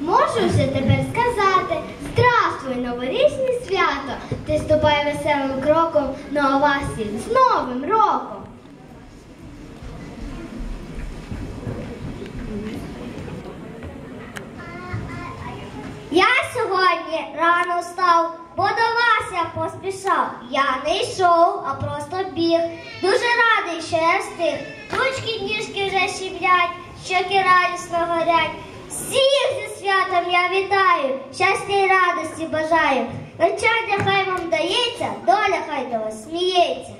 Можу вже тепер сказати, здравствуй, новорічне свято! Ти ступай веселим кроком на овасі з Новим роком! Я сьогодні рано встав, бо до вас я поспішав. Я не йшов, а просто біг. Дуже радий, що я встиг. Ручки ніжки вже щіплять, щоки радісно горять. Всіх зі святом я вітаю, щастя і радості бажаю. Навчання хай вам дається, доля хай до вас сміється.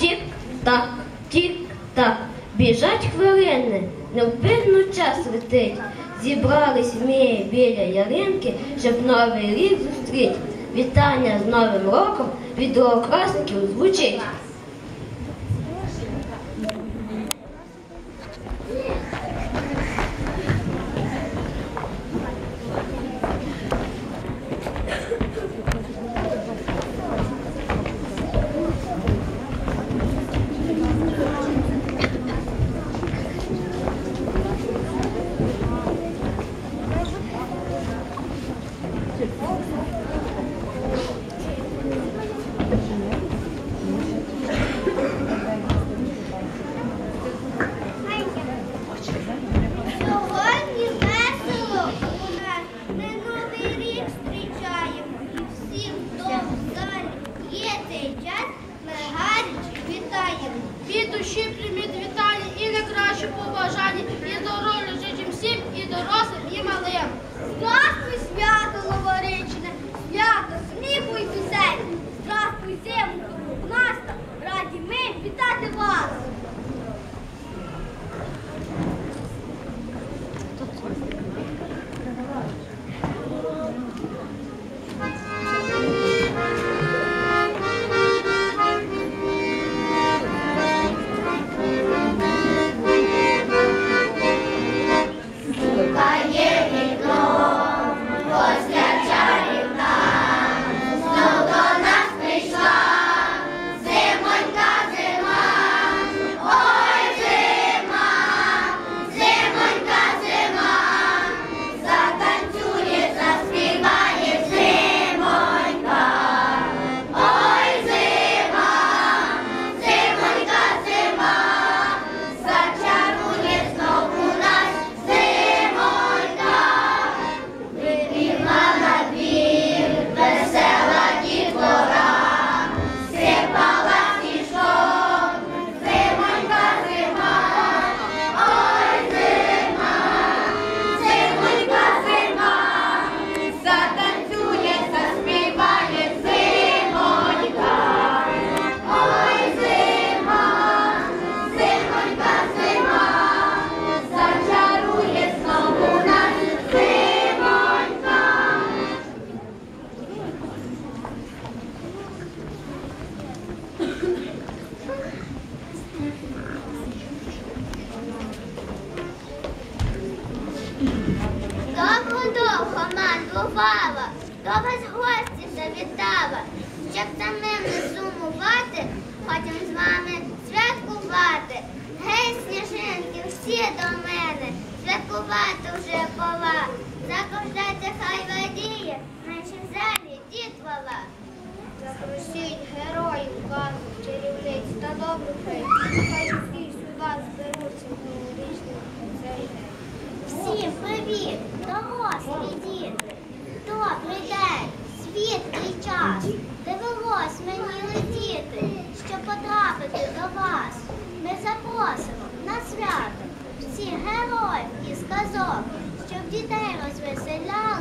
Тік-так, тік-так, біжать хвилини, невпинно час летить. Зібрались вміє біля яринки, щоб новий рік зустріть. Вітання з Новим роком від другокласників звучить. До вас гості завітала, щоб самим не сумувати, потім з вами святкувати. Гей, сніжинки, всі до мене, святкувати вже пора. Закохляйте, хай радіє, наші залі дітвала. Запросіть героїв, казок, чарівниць та добрих фей. Хай всі сюди зберуться новорічний цей день. Всім привіт, дорослі діти. Добрий день, світлий час. Довелось мені летіти, щоб потрапити до вас. Ми запросимо на свято всіх героїв і сказок, щоб дітей розвеселяли,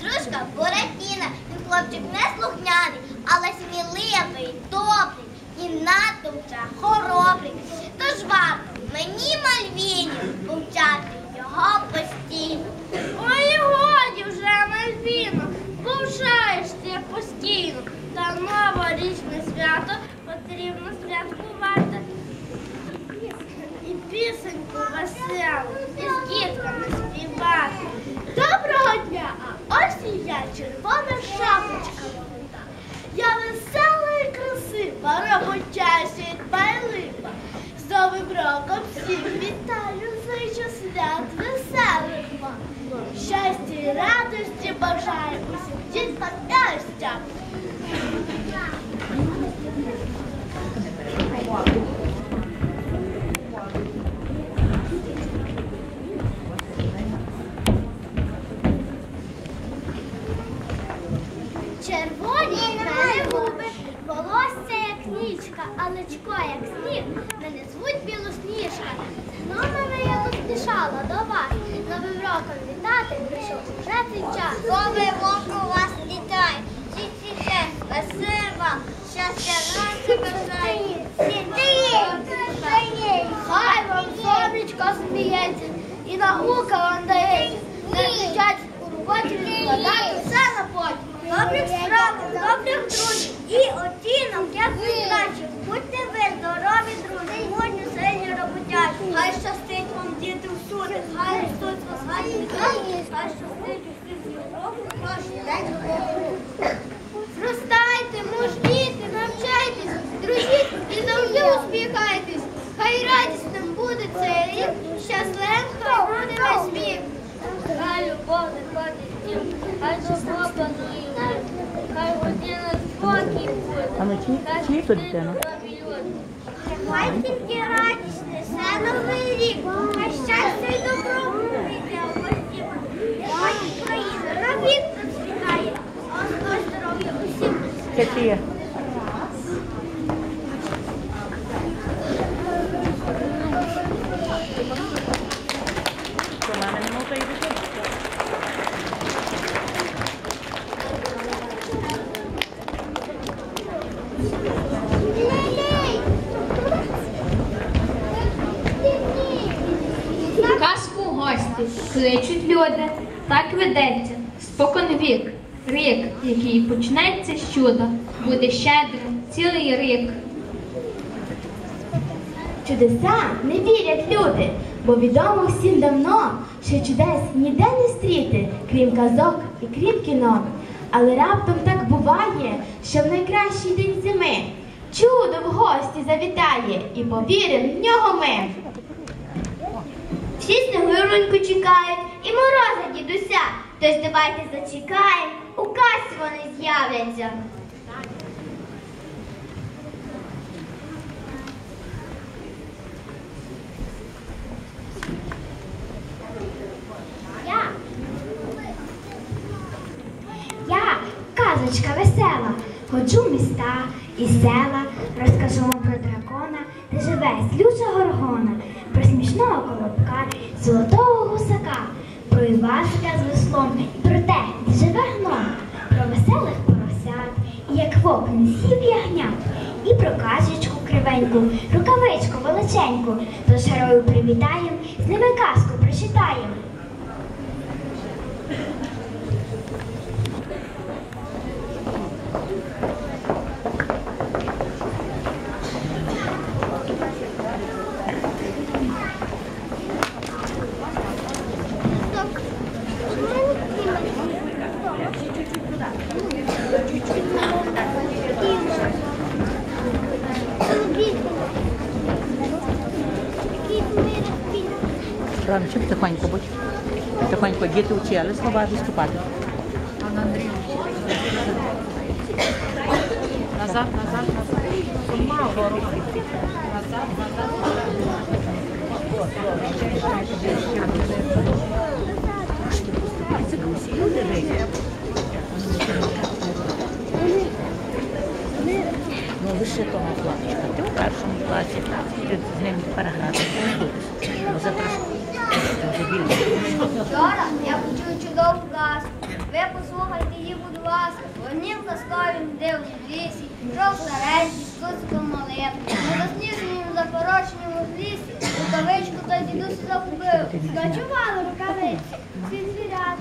Подружка Буратіна. Він хлопчик не слухняний, але сміливий, добрий і надто вже хоробрий. Тож варто мені Мальвіні повчати його постійно. Ой, годі вже, Мальвіно, повчаєш ти постійно. Та новорічне свято потрібно святкувати. І пісеньку веселу, і з дітками співати. Доброго дня! А ось я, червона шапочка молода. Я весела і красива, роботяща і дбайлива. З Новим роком всіх вітаю, зичу свят веселих вам. Щастя і радості бажаю усім діткам вам. Не все на потім. Добрих справ, добрих друзів і оцінок, як найкраще. Будьте ви здорові, друзі, модні, сильні роботящі. Хай щастить вам діти всюди, хай ростуть вас гарні хай щастить у світі року, ваш день. Зростайте, мужніте, навчайтесь, дружіть і завжди успіхайтесь. Хай радісним буде цей рік, щасливим хай буде весь вік. Хай любов не ходить з ним, хай добро панує в хай година спокій буде. А ну хай то дитина? добрі люди. Хай тільки радість несе новий рік, хай щастя й добро прийде у гості. Хай Україна навік процвітає, а хто здоров'я усім. Софія. Що, мами не можна йти? Казку гості кличуть люди, так ведеться. Споконвік, рік, який почнеться з чуда, буде щедрим цілий рік. Чудеса не вірять люди, бо відомо всім давно, що чудес ніде не стріти, крім казок і крім кіно. Але раптом так буває, що в найкращий день зими чудо в гості завітає, і повірим в нього ми. Всі снегуруньку чекають і мороза дідуся. Тож давайте зачекаємо, у касі вони з'являться. Я. Я казочка весела. Ходжу в міста і села, розкажу вам про дракона, де живе злюча горгона, про смішного колобка, золотого гусака, про Івасика з веслом і про те, де живе гном, про веселих поросят, і як вовк не сів ягнят, і про казочку кривеньку, рукавичку величеньку, тож герою привітаєм, з ними казку прочитаєм. Ромчик, тихонько будь. Тихонько, діти вчили слова виступати. Назад, назад, назад. Вгору. Назад, назад. Ну, лише того хлопчика. Ти у першому класі, ти з ним тепер грати не будеш. Вчора я почув чудову казку. Ви послухайте її, будь ласка. Однім казковим де в лісі, жов старенький, з куциком малим. На засніженому запорожньому лісі рукавичку та дідусь загубив. Ночували рукавиці. Всі звірята.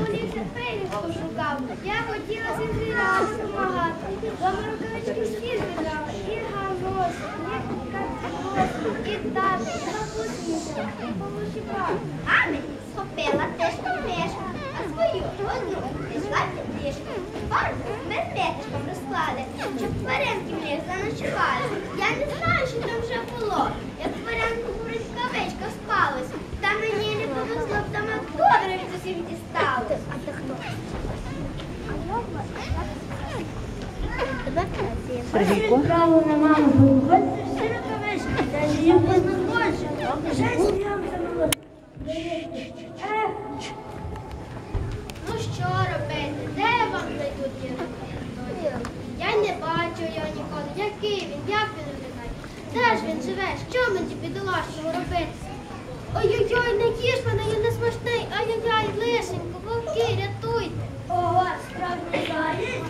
У лісі пилюшку шукав. Я хотіла всім звірятам допомагати. Дома рукавички всі збирала. І ганос, і тати, і бабусі. А мені схопила теж мишку, а свою одну пішла під. Фарбу ми розклали, щоб тваринки в них заночували. Я не знаю, що там вже було. Як тваринку рукавичка спалась, та мені не повезло, б там ковдрик з усіх дісталось. А ти хто? Право на маму, Ну що робити? Де вам знайдуть ті Я не бачу його ніколи. Який він? Як він виглядає? Де ж він живе? Що мені бідолашному робити? Ой-ой-ой, не їж мене, я не смачний. Ай-яй-яй, лишенько, вовки, рятуйте. Ого, справді гарний.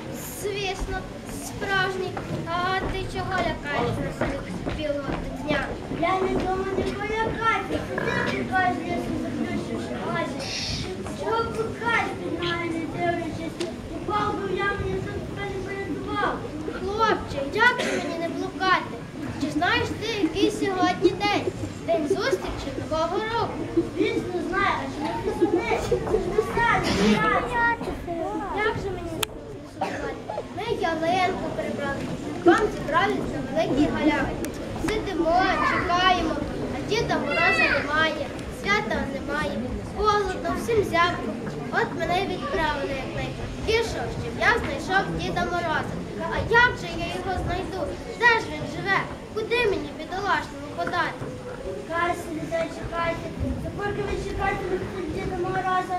Звісно, справжній. А ти чого лякаєшся на собі білого дня? Я не дома не полякайся, ти я собі заплющивши очі. Чого покажеш, на мене дивлячись? Упав би я мені за тебе не порятував. Хлопче, як мені не блукати? Чи знаєш ти, який сьогодні день? День зустрічі Нового року. Звісно, знаю, а що не ж Як же мені сумувати? Ми ялинку прибрали, вам зібрались на великій галявині. Сидимо, чекаємо, а Діда Мороза немає, свята немає, холодно, всім зябко. От мене відправили як найка. Пішов, щоб я знайшов Діда Мороза. А як же я його знайду? Де ж він живе? Куди мені бідолашному подати? Кайся, не чекайте. За поки ви чекаєте Діда Мороза,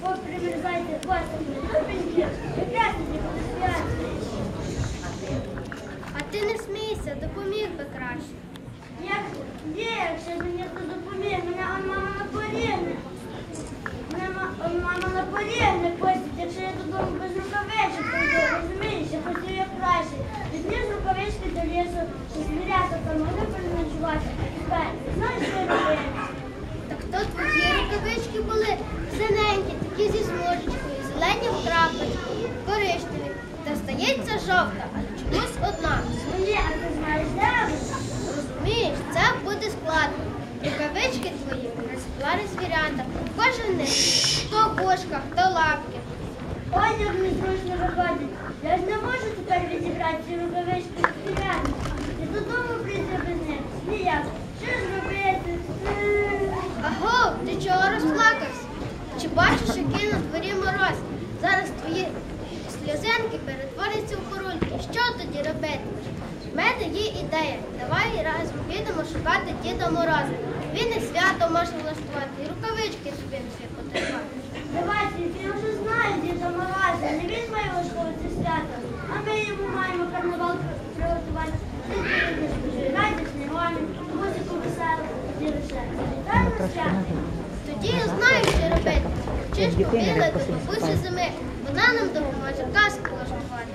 попримерзайте гостям, любенькі, якраз тоді буде свято. А ти не смійся, допоміг би краще. Як є, якщо мені хто допоміг, мене он мама на порівне. Мене ма- он мама на порівне пустить, якщо я додому без рукавичок прийду, розумієш, я хотів як краще. Відніс рукавички до лісу, що звірята там могли переночувати. Тепер, знаєш, що я робив? Так то твої рукавички були синенькі, такі зі смужечкою, Здається, жовта, але чомусь одна. Мені, а ти знаєш, де вона? Розумієш, це буде складно. Рукавички твої розклали звірята. Кожен них, хто кошка, лапки. Ой, як незручно виходить. Я ж не можу тепер відібрати ці рукавички з фігами. І додому прийти без них. Ніяк. Що ж робити? Аго, ти чого розплакався? Чи бачиш, який на дворі мороз? Зараз твої сльозинки перетворяться в корульки. Що тоді робити? В мене є ідея. Давай разом підемо шукати Діда Мороза. Він і свято може влаштувати, і рукавички собі всі Давайте, я вже знаю Діда Мороза. Не він має влаштовувати свято. А ми йому маємо карнавал приготувати. Радісні, гомін, музику веселу, і лише. Вітаємо свято. Тоді я знаю, що робити. Біла до бабусі зими. Вона нам допоможе казку влаштувати.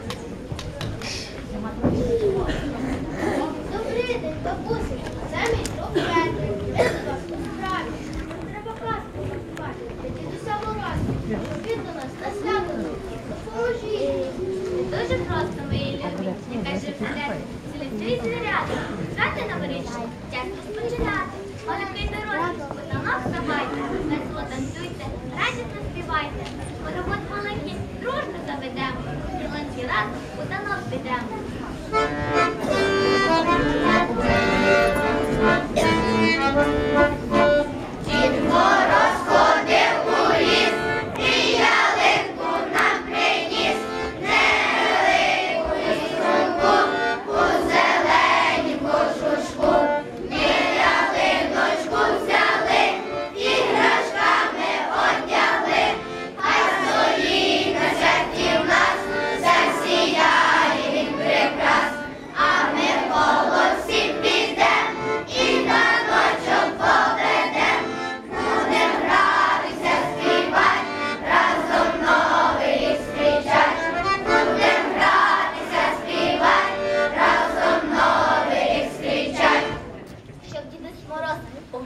Добрий день, бабусі. Це мій друг Петрик. Ми до вас у справі. Нам треба казку влаштувати. Дідуся Дуже просто, мої любі, як каже вперед, селівці звірята. Грати на ворічку, тяжко спочинати. Малюки дорослі, потанок вставайте, весело танцюйте, радісно співайте. Хоровод маленький, дружно заведемо, Діланський раз у танок підемо.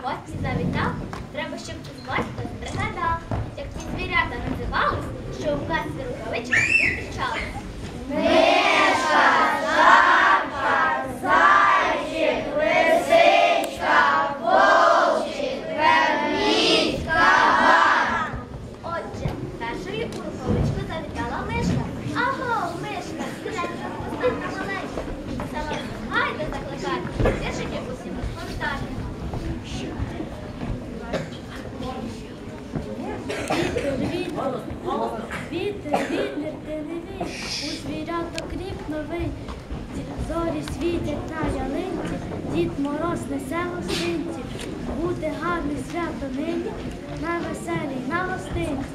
Гості завітав, треба, щоб із батько пригадав, як ті звірята називались, що у казці рукавичка зустрічались. Дід Мороз несе гостинці, буде гарне свято нині, на веселій, на гостинці.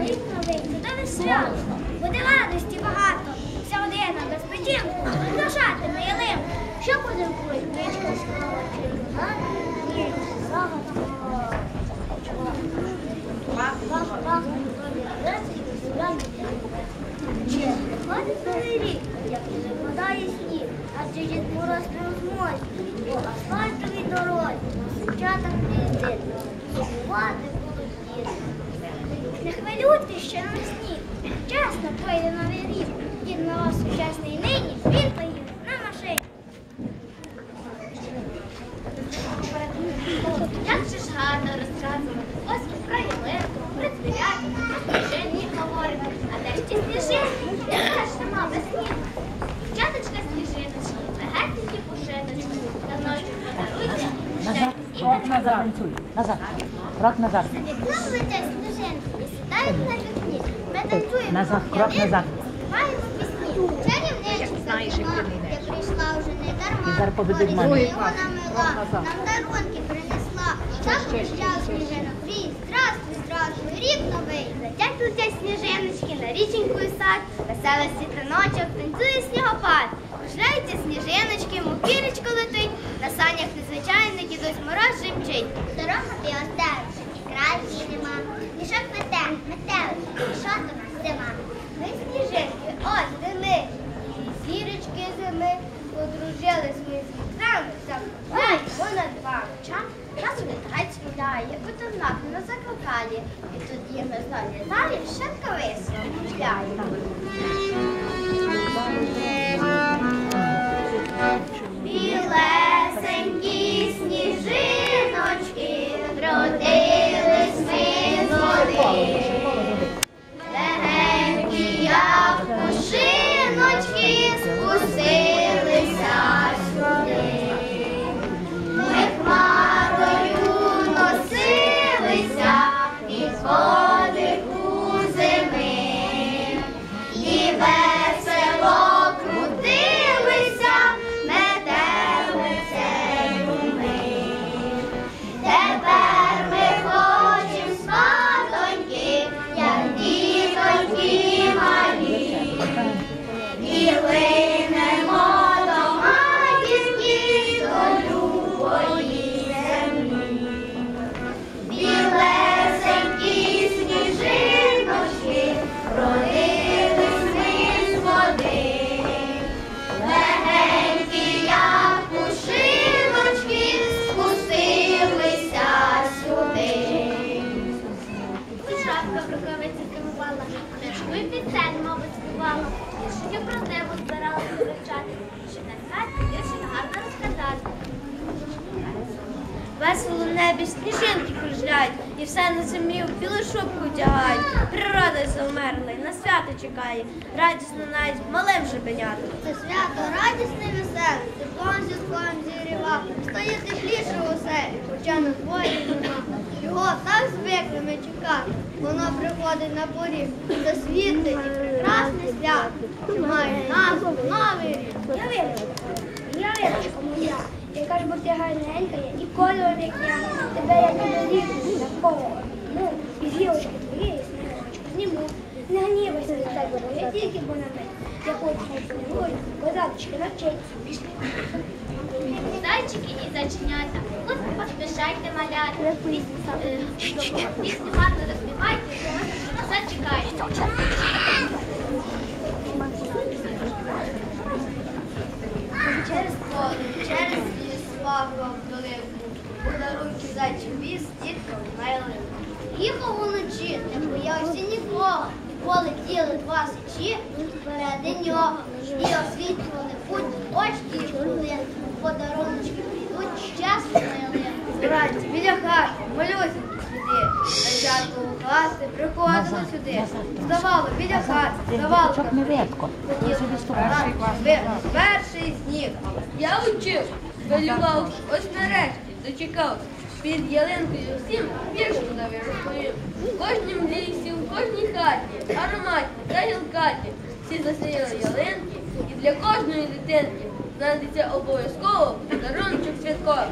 Рік новий, чудове свято. Буде радості багато. Вся родина без причинку. Приглашатиме ялинку. Що подарують? Річка слава Ні, слава Чи Ходить новий рік, як не випадає сніг, адже Дід Мороз не в змозі, по асфальтовій дорозі, сучата приїздити, сумувати будуть діти. Не хвилюйтесь, що на сніг. Чесно пройде новий рік. На вас сучасний нині, він поїде на машині. Як же ж гарно розказувати ось про ялинку, про звірятку, про сніжинки говоримо. А де ж ті сніжинки? Де ж нема без снігу? Дівчаточка сніжиночки, легесенькі пушиночки, та ночі подаруйте, Назад, щастя і крок назад танцюй. Назад. Крок назад. Летять сніжинки і сідають на вікні. Ми танцюємо Назад, крок назад. співаємо пісні. Чарівничка я прийшла вже не дарма. Мене. його намила, нам дарунки принесла. Так приїжджав сніжинок ліс. Здравствуй, здравствуй, рік новий. Летять летять сніжиночки на річеньку і сад. Веселий світаночок, танцює снігопад. Кружляються сніжиночки, мукірочка летить. На санях незвичайний дідусь мороз жимчить. Дорога ти осталась, і краї нема. Мішок мете, метелик, мішоток зима. Ми сніжинки, ось де ми. Зими. Подружились ми з вітрами, закохаємо понад два. Час, час улітають гуляє, будинок не закликає. І тоді ми знову літає, гуляє. Білесенькі сніжиночки приходить на поріг, засвітле і прекрасне свято, що має назву новий рік. Ялиночка, ялиночка моя, яка ж бо ти гарненька є, і кольор як я, тебе я не доліплю навколо одну, і з гілочки твоєї снігочку зніму. Не гнівайся за тебе, бо я тільки бо на мене. Я хочу поцілую, козаточки навчиться. Пішли. Зайчики і зайченята, от поспішайте маляти. Пісню пісню гарно заспівайте, зачекайте. Через поле, через ліс, пагорб, долинку, подарунки зайчий віз, діткам найлив. Їхав уночі, не боявся нікого, і полетіли два сичі впереди нього. І освітлювали путь, очки і хвилин, подаруночки прийдуть. Братці, біля хати, малюсенькі сліди, Дівчатку у хати приходили сюди. Здавало, біля хати, не. Перший сніг. Я учив, малював, ось нарешті дочекав. Під ялинкою всім віршку давай розповів. В кожнім лісі, в кожній хаті, ароматні та гілкаті. Всі засіяли ялинки, і для кожної дитинки знайдеться обов'язково подарунок святковий.